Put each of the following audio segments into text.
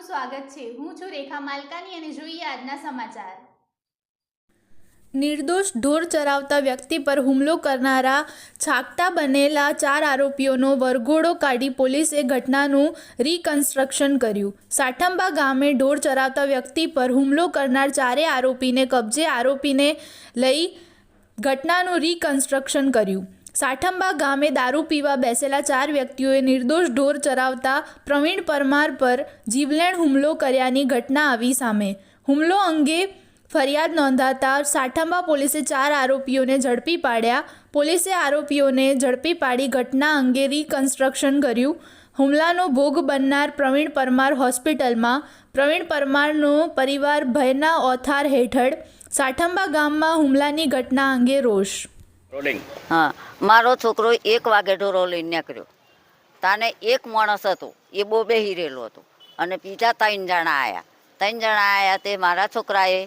સ્વાગત છે. હું છું રેખા માલકાની અને જોઈએ આજના સમાચાર. નિર્દોષ ઢોર ચરાવતા વ્યક્તિ પર હુમલો કરનારા છાકટા બનેલા ચાર આરોપીઓનો વરઘોડો કાઢી પોલીસે ઘટનાનું રિકન્સ્ટ્રક્શન કર્યું. સાઠંબા ગામે ઢોર ચરાવતા વ્યક્તિ પર હુમલો કરનાર ચારે આરોપીને કબજે આરોપીને લઈ ઘટનાનું રિકન્સ્ટ્રક્શન કર્યું. સાઠંબા ગામે દારૂ પીવા બેસેલા ચાર વ્યક્તિઓએ નિર્દોષ ઢોર ચરાવતા પ્રવીણ પરમાર પર જીવલેણ હુમલો કર્યાની ઘટના આવી સામે. હુમલો અંગે ફરિયાદ નોંધાતા સાઠંબા પોલીસે ચાર આરોપીઓને ઝડપી પાડ્યા. પોલીસે આરોપીઓને ઝડપી પાડી ઘટના અંગે રિકન્સ્ટ્રક્શન કર્યું. હુમલાનો ભોગ બનનાર પ્રવીણ પરમાર હોસ્પિટલમાં. પ્રવીણ પરમારનો પરિવાર ભયના ઓથાર હેઠળ. સાઠંબા ગામમાં હુમલાની ઘટના અંગે રોષ હા, મારો છોકરો એક વાગે ઢોરો લઈને નીકળ્યો. તાને એક માણસ હતો, એ બહુ બેહી રહેલો હતો. અને બીજા ત્રણ જણા આવ્યા ત્રણ જણા આવ્યા તે મારા છોકરાએ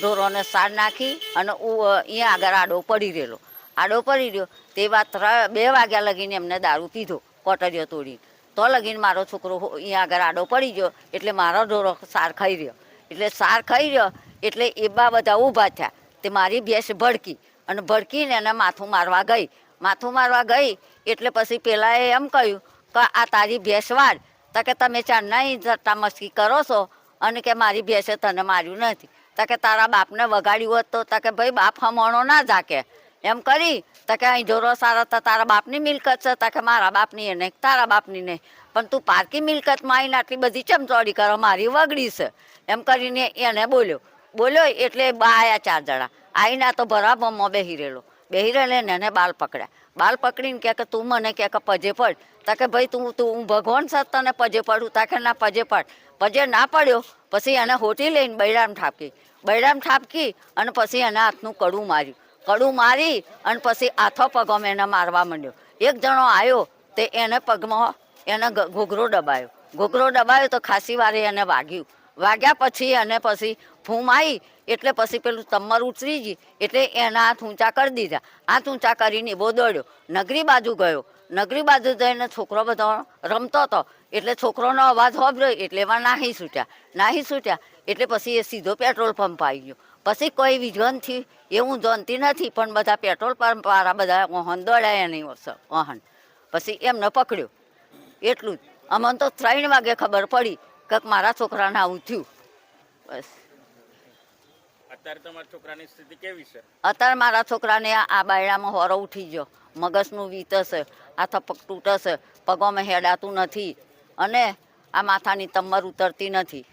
ઢોરોને સાર નાખી અને અહીંયા આગળ આડો પડી રહેલો. આડો પડી રહ્યો, તે વાત બે વાગ્યા લગીને એમને દારૂ પીધો, કોટરીઓ તોડી તો લગીને મારો છોકરો અહીંયા આગળ આડો પડી ગયો, એટલે મારો ઢોરો સાર ખાઈ રહ્યો. એટલે સાર ખાઈ રહ્યો, એટલે એ બા બધા ઊભા થયા. તે મારી ભેંસ ભડકી અને ભડકીને એને માથું મારવા ગઈ. માથું મારવા ગઈ એટલે પછી પેલાએ એમ કહ્યું કે આ તારી ભેંસ વાળ. તો કે તમે ચારના જતા મસ્તી કરો છો? અને કે મારી ભેંસે તને માર્યું નથી. તો કે તારા બાપને વગાડ્યું હોત તો? કે ભાઈ બાપ હમણો ના જાકે. એમ કરી તો કે અહીં જોરો સારા તો તારા બાપની મિલકત છે. તો કે મારા બાપની નહીં, તારા બાપની નહીં. પણ તું પારકી મિલકતમાં આવીને આટલી બધી ચમચોડી કરો, મારી વગડી છે. એમ કરીને એને બોલ્યો. બોલ્યો એટલે બા આયા ચાર જણા. આવીને તો બરાબરમાં બેહી રહેલો બેહી રહેલે એને બાલ પકડ્યા. બાલ પકડીને કહે કે તું મને કહે કે પજે પડ. તા કે ભાઈ તું તું, હું ભગવાન સાથ તને પજે પડું. તા ના, પજે પડ. પજે ના પડ્યો, પછી એને હોટી લઈને બૈરામ ઠાપકી. બૈરામ ઠાપકી અને પછી એને હાથનું કડું માર્યું. કડું મારી અને પછી આથો પગમાં એને મારવા માંડ્યો. એક જણો આવ્યો તે એને પગમાં એને ઘૂઘરો દબાયો. ઘૂઘરો દબાયો તો ખાસી વારે એને વાગ્યું. વાગ્યા પછી અને પછી ફૂમ આવી એટલે પછી પેલું તમર ઉતરી ગઈ, એટલે એના હાથ ઊંચા કરી દીધા. હાથ ઊંચા કરીને બહુ દોડ્યો. નગરી બાજુ ગયો. નગરી બાજુ જઈને છોકરો બધો રમતો હતો. એટલે છોકરોનો અવાજ હોભર્યો એટલે એમાં નાહી છૂટ્યા. નાહી છૂટ્યા એટલે પછી એ સીધો પેટ્રોલ પંપ આવી ગયો. પછી કોઈ વિઝનથી એવું જાણતી નથી, પણ બધા પેટ્રોલ પંપ વાળા બધા વાહન દોડાયા નહીં વાહન. પછી એમને પકડ્યો. એટલું જ. અમને તો ત્રણ વાગે ખબર પડી. કે મારા છોકરાને આવું થયું. બસ. અત્યારે તમારા છોકરાની સ્થિતિ કેવી છે? અત્યારે મારા છોકરાને આ આ બાયડામાં હોરો ઉઠી ગયો. મગજનું વીતશે આ થપક તૂટશે પગોમાં હેડાતું નથી અને આ માથાની તમર ઉતરતી નથી.